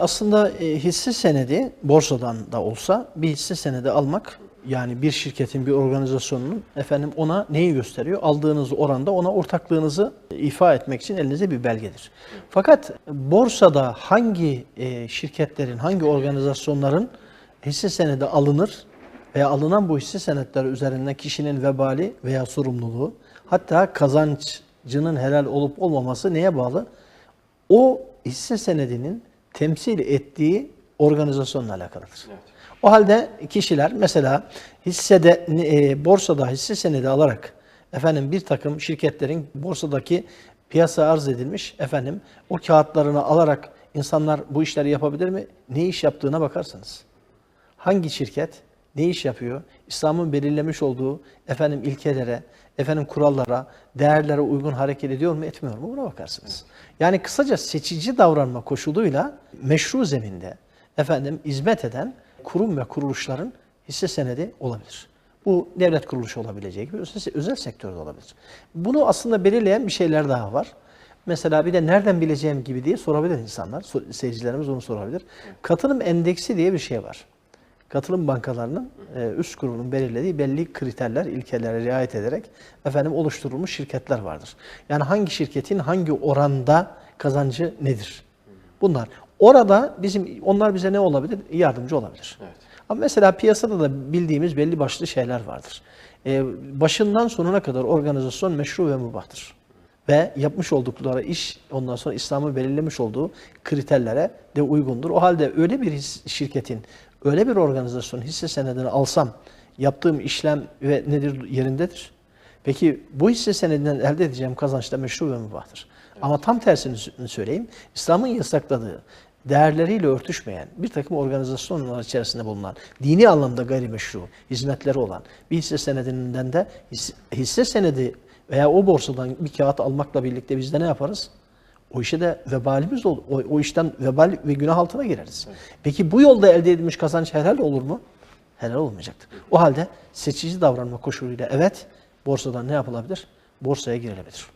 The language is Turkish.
Aslında e, hisse senedi borsadan da olsa bir hisse senedi almak yani bir şirketin bir organizasyonun efendim ona neyi gösteriyor? Aldığınız oranda ona ortaklığınızı ifa etmek için elinizde bir belgedir. Fakat borsada hangi e, şirketlerin, hangi organizasyonların hisse senedi alınır veya alınan bu hisse senetleri üzerinden kişinin vebali veya sorumluluğu hatta kazancının helal olup olmaması neye bağlı? O hisse senedinin temsil ettiği organizasyonla alakalıdır. O halde kişiler mesela hissede e, borsada hisse senedi alarak efendim bir takım şirketlerin borsadaki piyasa arz edilmiş efendim o kağıtlarını alarak insanlar bu işleri yapabilir mi? Ne iş yaptığına bakarsanız. Hangi şirket ne iş yapıyor? İslam'ın belirlemiş olduğu efendim ilkelere, efendim kurallara, değerlere uygun hareket ediyor mu, etmiyor mu? Buna bakarsınız. Yani kısaca seçici davranma koşuluyla meşru zeminde efendim hizmet eden kurum ve kuruluşların hisse senedi olabilir. Bu devlet kuruluşu olabilecek gibi özel, özel sektörde olabilir. Bunu aslında belirleyen bir şeyler daha var. Mesela bir de nereden bileceğim gibi diye sorabilir insanlar. Seyircilerimiz onu sorabilir. Katılım endeksi diye bir şey var. Katılım bankalarının e, üst kurulunun belirlediği belli kriterler, ilkelere riayet ederek efendim oluşturulmuş şirketler vardır. Yani hangi şirketin hangi oranda kazancı nedir? Bunlar. Orada bizim onlar bize ne olabilir? Yardımcı olabilir. Ama mesela piyasada da bildiğimiz belli başlı şeyler vardır. E, başından sonuna kadar organizasyon meşru ve mubahtır ve yapmış oldukları iş ondan sonra İslam'ın belirlemiş olduğu kriterlere de uygundur. O halde öyle bir şirketin, öyle bir organizasyonun hisse senedini alsam yaptığım işlem ve nedir yerindedir. Peki bu hisse senedinden elde edeceğim kazanç da meşru ve mübahtır. Ama tam tersini sö- söyleyeyim. İslam'ın yasakladığı değerleriyle örtüşmeyen bir takım organizasyonlar içerisinde bulunan dini anlamda gayrimeşru hizmetleri olan bir hisse senedinden de hisse, hisse senedi veya o borsadan bir kağıt almakla birlikte biz de ne yaparız? O işe de vebalimiz olur. O, o işten vebal ve günah altına gireriz. Peki bu yolda elde edilmiş kazanç helal olur mu? Helal olmayacaktır. O halde seçici davranma koşuluyla evet borsadan ne yapılabilir? Borsaya girilebilir.